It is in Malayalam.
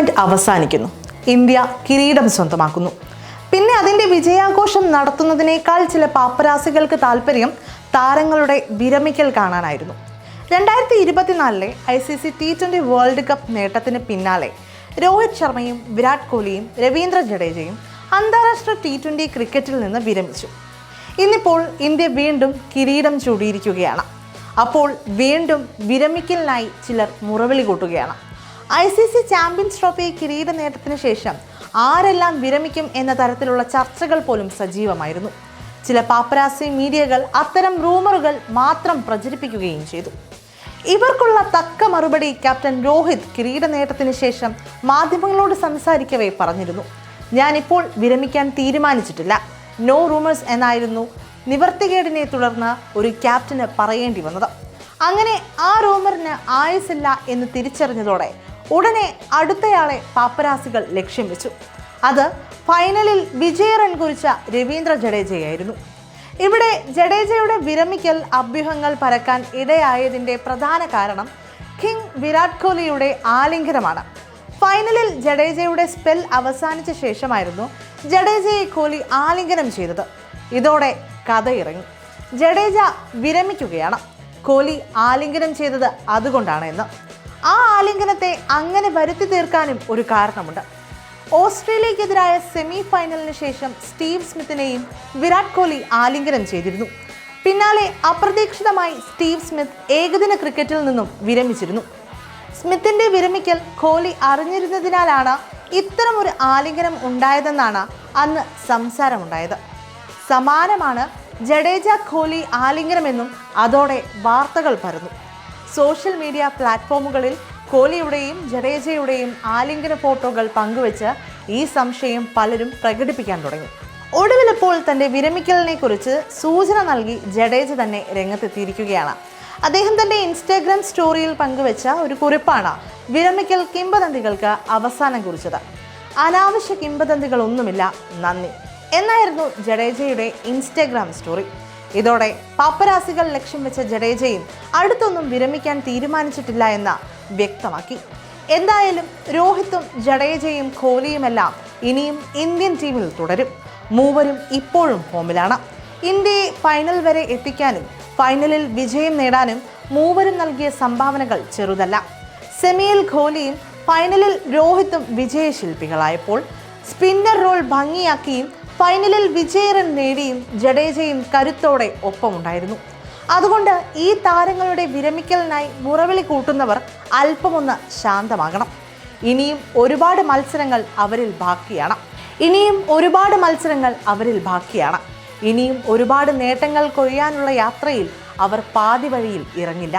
ടൂർണമെന്റ് അവസാനിക്കുന്നു. ഇന്ത്യ കിരീടം സ്വന്തമാക്കുന്നു. പിന്നെ അതിന്റെ വിജയാഘോഷം നടത്തുന്നതിനേക്കാൾ ചില പാപ്പരാസികൾക്ക് താല്പര്യം താരങ്ങളുടെ വിരമിക്കൽ കാണാനായിരുന്നു. രണ്ടായിരത്തി ഇരുപത്തിനാലിലെ I C C T twenty World Cup നേട്ടത്തിന് പിന്നാലെ രോഹിത് ശർമ്മയും വിരാട് കോഹ്ലിയും രവീന്ദ്ര ജഡേജയും അന്താരാഷ്ട്ര ടി ട്വന്റി ക്രിക്കറ്റിൽ നിന്ന് വിരമിച്ചു. ഇന്നിപ്പോൾ ഇന്ത്യ വീണ്ടും കിരീടം ചൂടിയിരിക്കുകയാണ്. അപ്പോൾ വീണ്ടും വിരമിക്കലിനായി ചിലർ മുറവിളി കൂട്ടുകയാണ്. I C C Champions Trophy കിരീട നേട്ടത്തിന് ശേഷം ആരെല്ലാം വിരമിക്കും എന്ന തരത്തിലുള്ള ചർച്ചകൾ പോലും സജീവമായിരുന്നു. ചില പാപ്പരാസി മീഡിയകൾ അത്തരം റൂമറുകൾ മാത്രം പ്രചരിപ്പിക്കുകയും ചെയ്തു. ഇവർക്കുള്ള തക്ക മറുപടി ക്യാപ്റ്റൻ രോഹിത് കിരീട നേട്ടത്തിന് ശേഷം മാധ്യമങ്ങളോട് സംസാരിക്കവേ പറഞ്ഞിരുന്നു. ഞാനിപ്പോൾ വിരമിക്കാൻ തീരുമാനിച്ചിട്ടില്ല. നോ റൂമേഴ്സ് എന്നായിരുന്നു നിവർത്തികേടിനെ തുടർന്ന് ഒരു ക്യാപ്റ്റന് പറയേണ്ടി വന്നത്. അങ്ങനെ ആ റൂമറിന് ആയുസില്ല എന്ന് തിരിച്ചറിഞ്ഞതോടെ ഉടനെ അടുത്തയാളെ പാപ്പരാസികൾ ലക്ഷ്യം വെച്ചു. അത് ഫൈനലിൽ വിജയ റൺ കുറിച്ച രവീന്ദ്ര ജഡേജയായിരുന്നു. ഇവിടെ ജഡേജയുടെ വിരമിക്കൽ അഭ്യൂഹങ്ങൾ പരക്കാൻ ഇടയായതിന്റെ പ്രധാന കാരണം കിങ് വിരാട് കോഹ്ലിയുടെ ആലിംഗനമാണ്. ഫൈനലിൽ ജഡേജയുടെ സ്പെൽ അവസാനിച്ച ശേഷമായിരുന്നു ജഡേജയെ കോഹ്ലി ആലിംഗനം ചെയ്തത്. ഇതോടെ കഥയിറങ്ങി. ജഡേജ വിരമിക്കുകയാണ്. കോഹ്ലി ആലിംഗനം ചെയ്തത് അതുകൊണ്ടാണ് എന്ന്. ആലിംഗനത്തെ അങ്ങനെ വരുത്തി തീർക്കാനും ഒരു കാരണമുണ്ട്. ഓസ്ട്രേലിയക്കെതിരായ സെമി ഫൈനലിന് ശേഷം സ്റ്റീവ് സ്മിത്തിനെയും വിരാട് കോഹ്ലി ആലിംഗനം ചെയ്തിരുന്നു. പിന്നാലെ അപ്രതീക്ഷിതമായി സ്റ്റീവ് സ്മിത്ത് ഏകദിന ക്രിക്കറ്റിൽ നിന്നും വിരമിച്ചിരുന്നു. സ്മിത്തിന്റെ വിരമിക്കൽ കോഹ്ലി അറിഞ്ഞിരുന്നതിനാലാണ് ഇത്തരമൊരു ആലിംഗനം ഉണ്ടായതെന്നാണ് അന്ന് സംസാരമുണ്ടായത്. സമാനമാണ് ജഡേജ കോഹ്ലി ആലിംഗനമെന്നും അതോടെ വാർത്തകൾ പരന്നു. സോഷ്യൽ മീഡിയ പ്ലാറ്റ്ഫോമുകളിൽ കോഹ്ലിയുടെയും ജഡേജയുടെയും ആലിംഗന ഫോട്ടോകൾ പങ്കുവച്ച് ഈ സംശയം പലരും പ്രകടിപ്പിക്കാൻ തുടങ്ങി. ഒടുവിലപ്പോൾ തന്റെ വിരമിക്കലിനെ കുറിച്ച് സൂചന നൽകി ജഡേജ തന്നെ രംഗത്തെത്തിയിരിക്കുകയാണ്. അദ്ദേഹം തന്റെ ഇൻസ്റ്റാഗ്രാം സ്റ്റോറിയിൽ പങ്കുവച്ച ഒരു കുറിപ്പാണ് വിരമിക്കൽ കിംബദന്തികൾക്ക് അവസാനം കുറിച്ചത്. അനാവശ്യ കിംബദന്തികളൊന്നുമില്ല നന്ദി. എന്നായിരുന്നു ജഡേജയുടെ ഇൻസ്റ്റാഗ്രാം സ്റ്റോറി. ഇതോടെ പാപ്പരാസികൾ ലക്ഷ്യം വെച്ച ജഡേജയും അടുത്തൊന്നും വിരമിക്കാൻ തീരുമാനിച്ചിട്ടില്ല എന്ന് വ്യക്തമാക്കി. എന്തായാലും രോഹിത്തും ജഡേജയും കോഹ്ലിയുമെല്ലാം ഇനിയും ഇന്ത്യൻ ടീമിൽ തുടരും. മൂവരും ഇപ്പോഴും ഫോമിലാണ്. ഇന്ത്യയെ ഫൈനൽ വരെ എത്തിക്കാനും ഫൈനലിൽ വിജയം നേടാനും മൂവരും നൽകിയ സംഭാവനകൾ ചെറുതല്ല. സെമിയിൽ കോഹ്ലിയും ഫൈനലിൽ രോഹിത്തും വിജയശില്പികളായപ്പോൾ സ്പിന്നർ റോൾ ഭംഗിയാക്കിയും ഫൈനലിൽ വിജയരൻ നേടിയും ജഡേജയും കരുത്തോടെ ഒപ്പമുണ്ടായിരുന്നു. അതുകൊണ്ട് ഈ താരങ്ങളുടെ വിരമിക്കലിനായി മുറവിളി കൂട്ടുന്നവർ അല്പമൊന്ന് ശാന്തമാകണം. ഇനിയും ഒരുപാട് മത്സരങ്ങൾ അവരിൽ ബാക്കിയാണ്. ഇനിയും ഒരുപാട് മത്സരങ്ങൾ അവരിൽ ബാക്കിയാണ്. ഇനിയും ഒരുപാട് നേട്ടങ്ങൾ കൊയ്യാനുള്ള യാത്രയിൽ അവർ പാതി ഇറങ്ങില്ല.